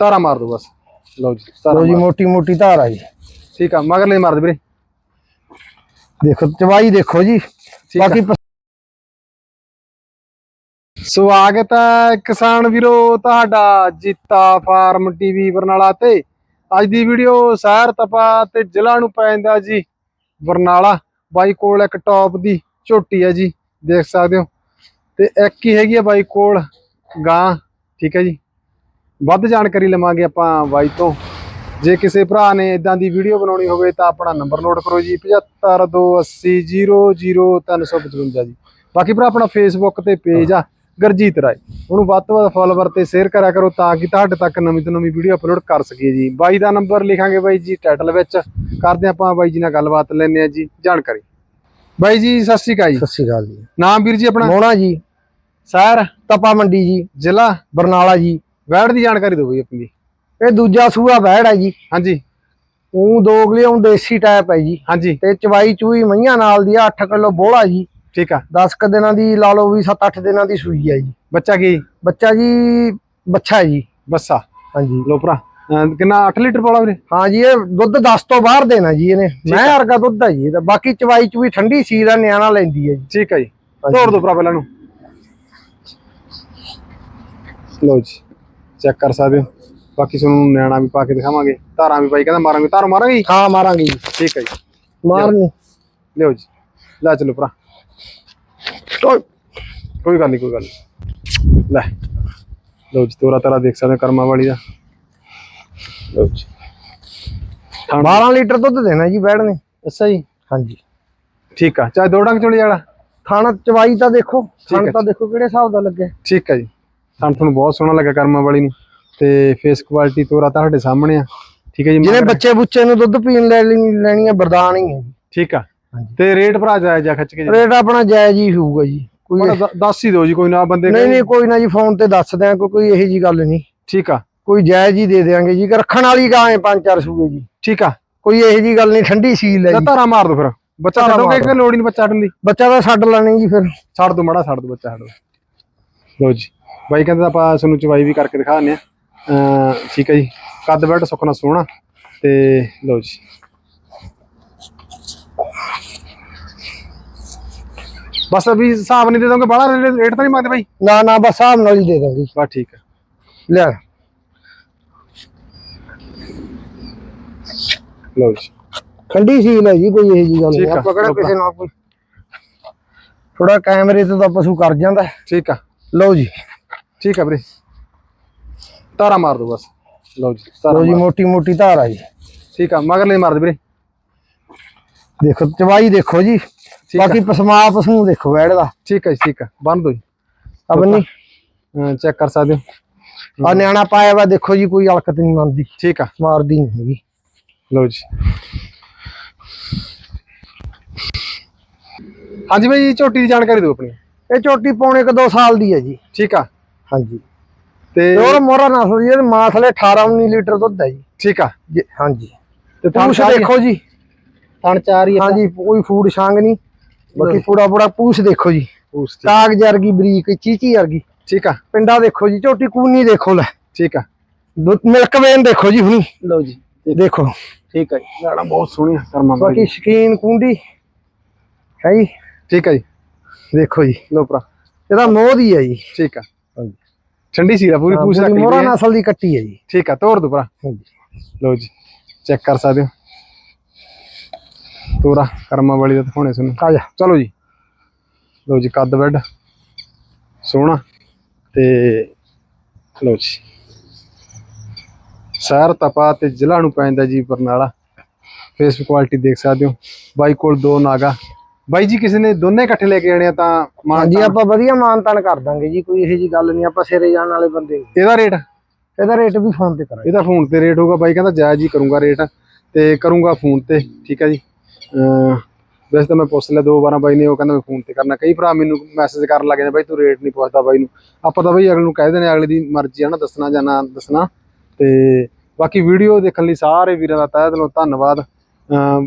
ਤਾਰਾ ਮਾਰ ਦੋ ਬਸ। ਲਓ ਜੀ ਤਾਰਾ ਲੋ ਜੀ ਮੋਟੀ ਮੋਟੀ ਧਾਰ ਆ ਜੀ। ਠੀਕ ਆ ਮਗਰ ਨਹੀਂ ਮਾਰ ਦੇ ਵੀਰੇ। ਦੇਖੋ ਚਵਾਈ ਦੇਖੋ ਜੀ। ਆ। ਬਾਕੀ ਪ- ਸਵਾਗਤ ਹੈ ਕਿਸਾਨ ਵੀਰੋ ਤੁਹਾਡਾ ਜੀਤਾ ਫਾਰਮ ਟੀਵੀ ਬਰਨਾਲਾ ਤੇ। ਅੱਜ ਦੀ ਵੀਡੀਓ ਸ਼ਹਿਰ ਤਪਾ ਤੇ ਜ਼ਿਲ੍ਹਾ ਨੂੰ ਪੈ ਜਾਂਦਾ ਜੀ। ਬਰਨਾਲਾ ਬਾਈ ਕੋਲ ਇੱਕ ਟੌਪ ਦੀ ਝੋਟੀ ਹੈ ਜੀ ਦੇਖ ਸਕਦੇ ਹੋ। ਤੇ ਇੱਕ ਹੀ ਹੈਗੀ ਆ ਬਾਈ ਕੋਲ ਗਾਂ ਠੀਕ ਹੈ ਜੀ। ਵੱਧ ਜਾਣਕਾਰੀ ਲਵਾਂਗੇ ਆਪਾਂ ਬਾਈ ਤੋਂ। ਜੇ ਕਿਸੇ ਭਰਾ ਨੇ ਇਦਾਂ ਦੀ ਵੀਡੀਓ ਬਣਾਉਣੀ ਹੋਵੇ ਤਾਂ ਆਪਣਾ ਨੰਬਰ ਨੋਟ ਕਰੋ ਜੀ 7528000355 ਜੀ। ਬਾਕੀ ਭਰਾ ਆਪਣਾ ਫੇਸਬੁੱਕ ਤੇ ਪੇਜ ਆ ਗਰਜੀਤ ਰਾਏ। ਉਹਨੂੰ ਵੱਧ ਤੋਂ ਵੱਧ ਫਾਲੋਵਰ ਤੇ ਸ਼ੇਅਰ ਕਰਿਆ ਕਰੋ ਤਾਂ ਕਿ ਤੁਹਾਡੇ ਤੱਕ ਨਵੀਂ ਤੋਂ ਨਵੀਂ ਵੀਡੀਓ ਅਪਲੋਡ ਕਰ ਸਕੀਏ ਜੀ। ਬਾਈ ਦਾ ਨੰਬਰ ਲਿਖਾਂਗੇ ਬਾਈ ਜੀ ਟਾਈਟਲ ਵਿੱਚ। ਕਰਦੇ ਆਪਾਂ ਬਾਈ ਜੀ ਨਾਲ ਗੱਲਬਾਤ ਲੈਣੇ ਆ ਜੀ ਜਾਣਕਾਰੀ। ਬਾਈ ਜੀ ਸਤਿ ਸ਼੍ਰੀ ਅਕਾਲ ਜੀ। ਸਤਿ ਸ਼੍ਰੀ ਅਕਾਲ ਜੀ। ਨਾਮ ਵੀਰ ਜੀ ਆਪਣਾ? ਮੋਣਾ ਜੀ। ਸਰ ਤਪਾ ਮੰਡੀ ਜੀ। ਜ਼ਿਲ੍ਹਾ? ਬਰਨਾਲਾ ਜੀ। ਵੈੜ ਦੀ ਜਾਣਕਾਰੀ ਦਿਓ ਬਈ ਆਪਣੀ। ਇਹ ਦੂਜਾ ਸੂਆ ਬਹਿੜ ਹੈ ਜੀ। ਹਾਂਜੀ। ਉਹ ਦੋਗਲੀ ਉਹ ਦੇਸੀ ਟਾਈਪ ਹੈ ਜੀ। ਹਾਂਜੀ। ਤੇ ਚਵਾਈ ਚੂਈ ਮਈਆਂ ਨਾਲ ਦੀ 8 ਕਿਲੋ ਬੋਲਾ ਜੀ। ਠੀਕ ਆ। 10 ਕ ਦਿਨਾਂ ਦੀ ਲਾ ਲਓ ਵੀ 7-8 ਦਿਨਾਂ ਦੀ ਸੂਈ ਹੈ ਜੀ। ਬੱਚਾ ਕੀ? ਬੱਚਾ ਜੀ ਬੱਚਾ ਹੈ ਜੀ। ਬੱਸਾ। ਹਾਂਜੀ। ਲੋ ਭਰਾ ਕਿੰਨਾ 8 ਲੀਟਰ ਪਾਲਾ ਵੀਰੇ? ਹਾਂ ਜੀ ਇਹ ਦੁੱਧ 10 ਤੋਂ ਬਾਹਰ ਦੇਣਾ ਜੀ ਇਹਨੇ। ਮੈਂ ਵਰਗਾ ਦੁੱਧ ਹੈ ਜੀ ਇਹਦਾ ਬਾਕੀ ਚਵਾਈ ਚੂਈ ਠੰਡੀ ਸੀ ਦਾ ਨਿਆਣਾ ਲੈਂਦੀ ਹੈ ਜੀ। ਠੀਕ ਹੈ ਜੀ। ਤੋੜ ਦੋ ਭਰਾ ਪਹਿਲਾਂ ਨੂੰ। ਲੋ ਜੀ। ਚੈੱਕ ਕਰ ਸਕਦੇ ਹੋ। ਬਾਕੀ ਤੁਹਾਨੂੰ ਨਿਆਣਾ ਵੀ ਪਾ ਕੇ ਦਿਖਾਵਾਂਗੇ। ਧਾਰਾਂ ਵੀ ਬਾਈ ਕਹਿੰਦਾ ਮਾਰਾਂਗੇ। ਧਾਰ ਮਾਰਾਂਗੇ ਜੀ? ਹਾਂ ਮਾਰਾਂਗੇ ਜੀ। ਠੀਕ ਹੈ ਜੀ। ਮਾਰਨੀ। ਲਿਓ ਜੀ। ਲੈ ਚਲੋ ਭਰਾ। ਓਏ, ਕੋਈ ਗੱਲ ਨਹੀਂ ਕੋਈ ਗੱਲ ਲੈ। ਲਓ ਜੀ ਤੋਰਾ ਤਾਰਾ ਦੇਖ ਸਕਦੇ ਹੋ ਕਰਮਾਂ ਵਾਲੀ ਦਾ। ਲਓ ਜੀ। ਥਾਣ 12 ਲੀਟਰ ਦੁੱਧ ਦੇਣਾ ਜੀ ਬੈੜ ਨੇ। ਅੱਛਾ ਜੀ। ਹਾਂਜੀ। ਠੀਕ ਆ। ਚਾਹੇ ਦੋ ਡੰਗ ਚੋਲੀ ਵਾਲਾ ਥਾਣਾ ਚਵਾਈ ਤਾਂ ਦੇਖੋ। ਹੈ। ਥਣ ਤਾਂ ਦੇਖੋ ਕਿਹੜੇ ਹਿਸਾਬ ਦਾ ਲੱਗਿਆ ਠੀਕ ਹੈ ਜੀ। ਸਾਨੂੰ ਤੁਹਾਨੂੰ ਬਹੁਤ ਸੋਹਣਾ ਲੱਗਾ ਕਰਮਾਂ ਵਾਲੀ ਨੂੰ। ਤੇ ਫੇਸ ਕੁਆਲਿਟੀ ਤੋਰਾ ਤੁਹਾਡੇ ਸਾਹਮਣੇ ਆ। ਠੀਕ ਹੈ ਜੀ ਜਿਹਨੇ ਮਗਰ- ਬੱਚੇ ਬੁੱਚੇ ਨੂੰ ਦੁੱਧ ਪੀਣ ਲੈ ਲੈਣੀ ਲੈਣੀ ਹੈ ਬਰਦਾਨ ਹੀ ਹੈ ਜੀ। ਠੀਕ ਆ। ਤੇ ਰੇਟ ਭਰਾ ਜਾਇਜ਼ ਜਾ ਖੱਚ ਕੇ ਜੀ? ਰੇਟ ਆਪਣਾ ਜਾਇਜ਼ ਹੀ ਹੋਊਗਾ ਜੀ। ਕੋਈ ਬੜਾ ਦ- ਦੱਸ ਹੀ ਦਿਓ ਜੀ ਕੋਈ ਨਾ ਬੰਦੇ ਨਹੀਂ ਨਹੀਂ ਕੋਈ ਨਾ ਜੀ ਫੋਨ ਤੇ ਦੱਸ ਦਿਆਂ ਕੋਈ ਕੋਈ ਇਹੋ ਜੀ ਗੱਲ ਨਹੀਂ। ਠੀਕ ਆ। ਕੋਈ ਜਾਇਜ਼ ਹੀ ਦੇ ਦੇਾਂਗੇ ਜੀ ਕਿ ਰੱਖਣ ਵਾਲੀ ਗਾਂ ਹੈ ਪੰਜ ਚਾਰ ਸੂਏ ਜੀ। ਠੀਕ ਆ। ਕੋਈ ਇਹੋ ਜੀ ਗੱਲ ਨਹੀਂ ਠੰਡੀ ਸੀਲ ਹੈ ਜਾਂ ਜੀ। ਧਾਰਾ ਮਾਰ ਦੋ ਫਿਰ। ਬੱਚਾ ਧਾਰਾ ਛੱਡੋਗੇ ਮਾਰ ਕਿ ਲੋੜ ਹੀ ਨਹੀਂ ਬੱਚਾ ਛੱਡਣ ਦੀ। ਬੱਚਾ ਤਾਂ ਛੱਡ ਲੈਣੀ ਜੀ ਫਿਰ। ਛੱਡ ਦੋ ਮੜਾ ਛੱਡ ਦੋ ਬੱਚਾ ਛੱਡ ਦੋ। ਲਓ ਜੀ। ਬਾਈ ਕਹਿੰਦਾ ਆਪਾਂ ਤੁਹਾਨੂੰ ਚਵਾਈ ਵੀ ਕਰਕੇ ਦਿਖਾ ਦਿੰਦੇ ਆ ਠੀਕ ਹੈ ਜੀ। ਕੱਦ ਬੈਠ ਸੁੱਕਣਾ ਸੋਹਣਾ। ਤੇ ਲਓ ਜੀ। ਬਸ ਅਭੀ ਹਿਸਾਬ ਨਹੀਂ ਦੇ ਦੋਗੇ ਬੜਾ ਰੇਟ ਤਾਂ ਨਹੀਂ ਮੰਗਦੇ ਬਾਈ? ਨਾ ਨਾ ਬਸ ਹਿਸਾਬ ਨਾਲ ਹੀ ਦੇ ਦਾਂਗੇ। ਬਸ ਠੀਕ ਹੈ। ਲੈ। ਲਓ ਜੀ। ਠੰਡੀ ਸੀਲ ਹੈ ਜੀ ਕੋਈ ਇਹੋ ਜੀ ਗੱਲ ਨਹੀਂ। ਆ, ਆਪਾਂ ਕਿਹੜਾ ਲੋਕਾਂ। ਕਿਸੇ ਨਾਲ ਕੋਈ ਥੋੜਾ ਕੈਮਰੇ ਤੇ ਤਾਂ ਪਸ਼ੂ ਕਰ ਜਾਂਦਾ। ਠੀਕ ਆ। ਲਓ ਜੀ। ਠੀਕ ਆ ਵੀਰੇ। ਤਾਰਾ ਮਾਰ ਦੋ ਬਸ। ਲਓ ਜੀ ਤਾਰਾ ਲਓ ਜੀ ਮਾਰ- ਮੋਟੀ ਮੋਟੀ ਧਾਰ ਆ ਜੀ। ਠੀਕ ਆ ਮਗਰ ਨਹੀਂ ਮਾਰ ਦੇ ਵੀਰੇ। ਦੇਖੋ ਚਵਾਈ ਦੇਖੋ ਜੀ। ਠੀਕ ਆ। ਬਾਕੀ ਪਸਮਾ ਪਸੂ ਦੇਖੋ ਬੈੜ ਦਾ। ਠੀਕ ਆ ਜੀ ਠੀਕ ਆ। ਬੰਨ ਦੋ ਜੀ। ਅਬਨੀ ਚੈੱਕ ਕਰ ਸਕਦੇ ਹੋ। ਆ ਨਿਆਣਾ ਪਾਇਆ ਵਾ ਦੇਖੋ ਜੀ ਕੋਈ ਹਲਕਤ ਨਹੀਂ ਮੰਨਦੀ ਠੀਕ ਆ। ਮਾਰਦੀ ਨਹੀਂ ਹੈਗੀ। ਲਓ ਜੀ। ਹਾਂਜੀ ਭਾਈ ਜੀ ਝੋਟੀ ਦੀ ਜਾਣਕਾਰੀ ਦਿਓ ਆਪਣੀ। ਇਹ ਝੋਟੀ ਪੌਣੇ ਕ 2 ਸਾਲ ਦੀ ਹੈ ਜੀ। ਠੀਕ ਆ। ਹਾਂਜੀ। ਤੇ ਹੋਰ ਮੋਰਾ ਨਾ ਸੋ ਜੀ ਇਹ ਮਾਂ ਥਲੇ 18 19 ਲੀਟਰ ਦੁੱਧ ਹੈ ਜੀ। ਠੀਕ ਆ। ਜੀ, ਹਾਂਜੀ। ਤੇ ਪੂਛ ਦੇਖੋ ਜੀ। ਥਣ ਚਾਰ ਹੀ ਹਾਂਜੀ ਕੋਈ ਫੂਡ ਛਾਂਗ ਨਹੀਂ। ਬਾਕੀ ਪੂਰਾ ਪੂਰਾ ਪੂਛ ਦੇਖੋ ਜੀ। ਕਾਗਜ਼ ਵਰਗੀ ਬਰੀਕ ਚੀਚੀ ਵਰਗੀ ਠੀਕ ਆ। ਪਿੰਡਾ ਦੇਖੋ ਜੀ ਝੋਟੀ ਕੂਨੀ ਦੇਖੋ ਲੈ। ਠੀਕ ਆ। ਦੁੱਧ ਮਿਲਕ ਵੇਨ ਦੇਖੋ ਜੀ ਹੁਣੀ। ਲਓ ਜੀ। ਦੇਖੋ। ਠੀਕ ਆ ਜੀ। ਗਾਣਾ ਬਹੁਤ ਸੋਹਣੀ ਕਰਮਾਂ ਬਾਕੀ ਸ਼ਕੀਨ ਕੁੰਡੀ ਹੈ ਜੀ। ਠੀਕ ਆ ਜੀ। ਦੇਖੋ ਜੀ। ਲਓ ਭਰਾ। ਇਹਦਾ ਮੋਹ ਦੀ ਹੈ ਜੀ। ਠੀਕ ਆ। ਠੰਡੀ ਸੀ ਪੂਰੀ ਪੂਛ ਰੱਖ ਮੋਰਾ ਨਸਲ ਦੀ ਕੱਟੀ ਹੈ ਜੀ। ਠੀਕ ਆ ਤੋੜ ਦੋ ਭਰਾ। ਲਓ ਜੀ ਚੈੱਕ ਕਰ ਸਕਦੇ ਹੋ। ਤੋਰਾ ਕਰਮਾਂ ਵਾਲੀ ਦਾ ਦਿਖਾਉਣੇ ਤੁਹਾਨੂੰ। ਆ ਜਾ। ਚਲੋ ਜੀ। ਲਓ ਜੀ ਕੱਦ ਬੈੱਡ ਸੋਹਣਾ ਤੇ ਲਓ ਜੀ। ਸ਼ਹਿਰ ਤਪਾ ਤੇ ਜ਼ਿਲ੍ਹਾ ਨੂੰ ਪੈਂਦਾ ਜੀ ਬਰਨਾਲਾ। ਫੇਸ ਕੁਆਲਿਟੀ ਦੇਖ ਸਕਦੇ ਹੋ। ਬਾਈ ਕੋਲ ਦੋ ਨਾਗਾ। ਬਾਈ ਜੀ ਕਿਸੇ ਨੇ ਦੋਨੇ ਇਕੱਠੇ ਲੈ ਕੇ ਆਣੇ ਆ ਤਾਂ ਮਾਨ ਹਾਂਜੀ ਆਪਾਂ ਵਧੀਆ ਮਾਨਤਾਨ ਕਰ ਦਾਂਗੇ ਜੀ ਕੋਈ ਇਹੋ ਜੀ ਗੱਲ ਨਹੀਂ ਆਪਾਂ ਸਿਰੇ ਜਾਣ ਵਾਲੇ ਬੰਦੇ ਨਹੀਂ। ਇਹਦਾ ਰੇਟ ਇਹਦਾ ਰੇਟ ਵੀ ਫੋਨ ਤੇ ਕਰਾਂਗੇ। ਇਹਦਾ ਫੋਨ ਤੇ ਰੇਟ ਹੋਊਗਾ ਬਾਈ ਕਹਿੰਦਾ ਜਾਇਜ਼ ਹੀ ਕਰੂੰਗਾ ਰੇਟ ਤੇ ਕਰੂੰਗਾ ਫੋਨ ਤੇ ਠੀਕ ਹੈ ਜੀ। ਅਮ ਵੈਸੇ ਤਾਂ ਮੈਂ ਪੁੱਛ ਲਿਆ ਦੋ ਵਾਰਾਂ ਬਾਈ ਨੇ ਉਹ ਕਹਿੰਦਾ ਮੈਂ ਫੋਨ ਤੇ ਕਰਨਾ। ਕਈ ਭਰਾ ਮੈਨੂੰ ਮੈਸੇਜ ਕਰਨ ਲੱਗ ਜਾਂਦੇ ਬਾਈ ਤੂੰ ਰੇਟ ਨਹੀਂ ਪੁੱਛਦਾ ਬਾਈ ਨੂੰ। ਆਪਾਂ ਤਾਂ ਬਾਈ ਅਗਲੇ ਨੂੰ ਕਹਿ ਦਿੰਦੇ ਅਗਲੇ ਦੀ ਮਰਜ਼ੀ ਹੈ ਨਾ ਦੱਸਣਾ ਜਾਂ ਨਾ ਦੱਸਣਾ। ਤੇ ਬਾਕੀ ਵੀਡੀਓ ਦੇਖਣ ਲਈ ਸਾਰੇ ਵੀਰਾਂ ਦਾ ਤਹਿ ਦਿਲੋਂ ਧੰਨਵਾਦ। ਅਮ